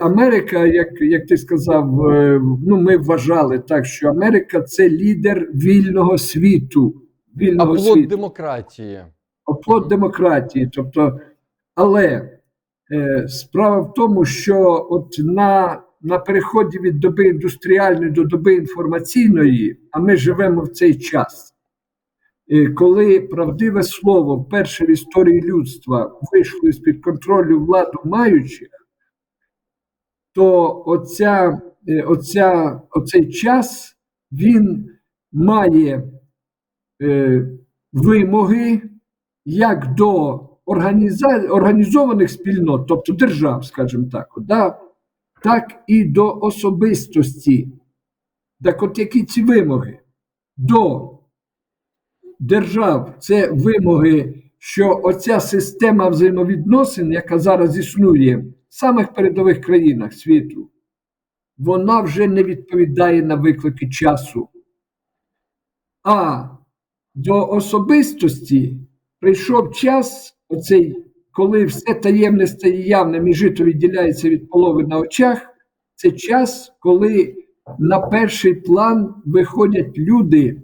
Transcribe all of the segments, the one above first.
Америка, як, як ти сказав, е, ну ми вважали так, що Америка це лідер вільного світу. Вільного плод світу. демократії. оплот демократії. Тобто, але е, справа в тому, що от на, на переході від доби індустріальної до доби інформаційної, а ми живемо в цей час, е, коли правдиве слово вперше в історії людства вийшло з-під контролю владу маючих, то оця, е, оця, оцей час він має е, вимоги як до організа... організованих спільнот, тобто держав, скажімо так, да, так і до особистості. Так от які ці вимоги? До держав це вимоги, що оця система взаємовідносин, яка зараз існує самих передових країнах світу, вона вже не відповідає на виклики часу. А до особистості прийшов час, оцей, коли все таємне стає явним і жито відділяється від полови на очах. Це час, коли на перший план виходять люди,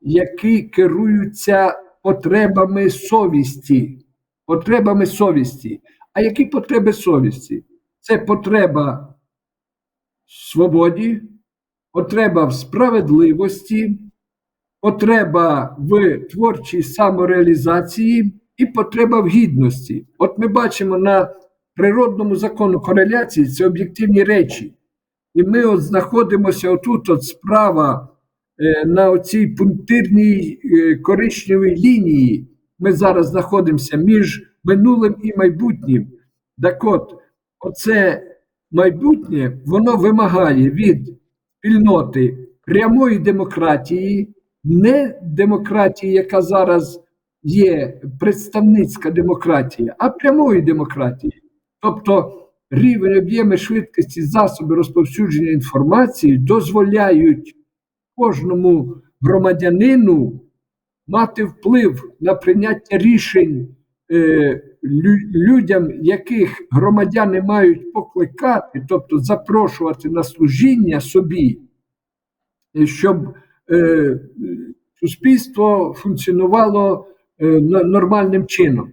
які керуються потребами совісті. Потребами совісті. А які потреби совісті? Це потреба свободі, потреба в справедливості, потреба в творчій самореалізації і потреба в гідності. От ми бачимо на природному закону кореляції це об'єктивні речі. І ми от знаходимося отут, от справа е, на оцій пунктирній е, коричневій лінії. Ми зараз знаходимося між минулим і майбутнім. Так от, оце майбутнє, воно вимагає від спільноти прямої демократії, не демократії, яка зараз є представницька демократія, а прямої демократії. Тобто рівень об'єми швидкості засоби розповсюдження інформації дозволяють кожному громадянину мати вплив на прийняття рішень людям, яких громадяни мають покликати, тобто запрошувати на служіння собі, е, щоб е, суспільство функціонувало е, нормальним чином.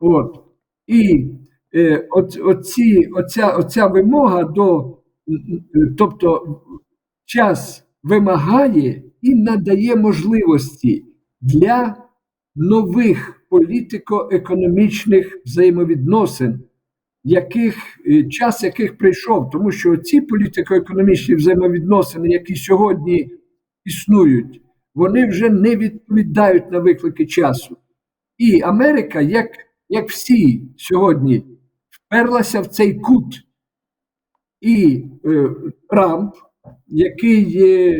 От. І е, оці, оця, оця вимога до, тобто час вимагає і надає можливості для нових політико-економічних взаємовідносин, яких е, час яких прийшов, тому що ці політико-економічні взаємовідносини, які сьогодні існують, вони вже не відповідають на виклики часу. І Америка, як, як всі сьогодні, вперлася в цей кут. І е, Трамп, який є,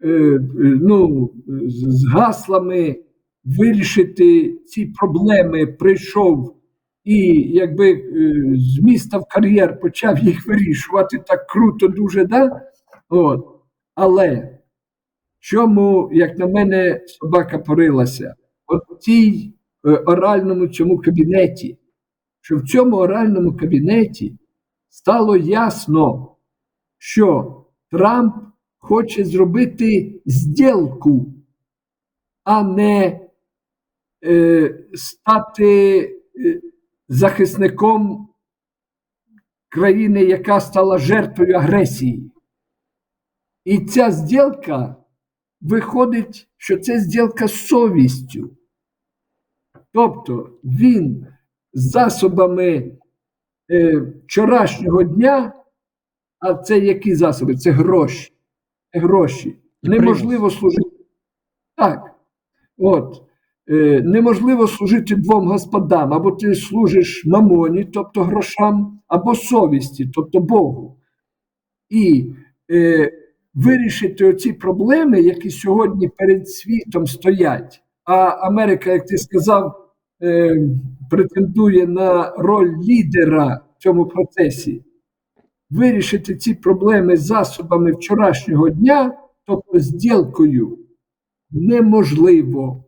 е, е, ну, з, з гаслами вирішити ці проблеми, прийшов і якби е, з міста в кар'єр почав їх вирішувати так круто, дуже, да? От. Але чому, як на мене, собака порилася? От в цій е, оральному цьому кабінеті, що в цьому оральному кабінеті стало ясно, що Трамп хоче зробити зділку, а не стати е, захисником країни, яка стала жертвою агресії. І ця зділка виходить, що це зділка з совістю. Тобто він засобами е, вчорашнього дня, а це які засоби? Це гроші. Гроші. Неможливо служити. Так. От. Е, неможливо служити двом господам, або ти служиш мамоні, тобто грошам, або совісті, тобто Богу. І е, вирішити оці проблеми, які сьогодні перед світом стоять. А Америка, як ти сказав, е, претендує на роль лідера в цьому процесі. Вирішити ці проблеми засобами вчорашнього дня, тобто зділкою, неможливо.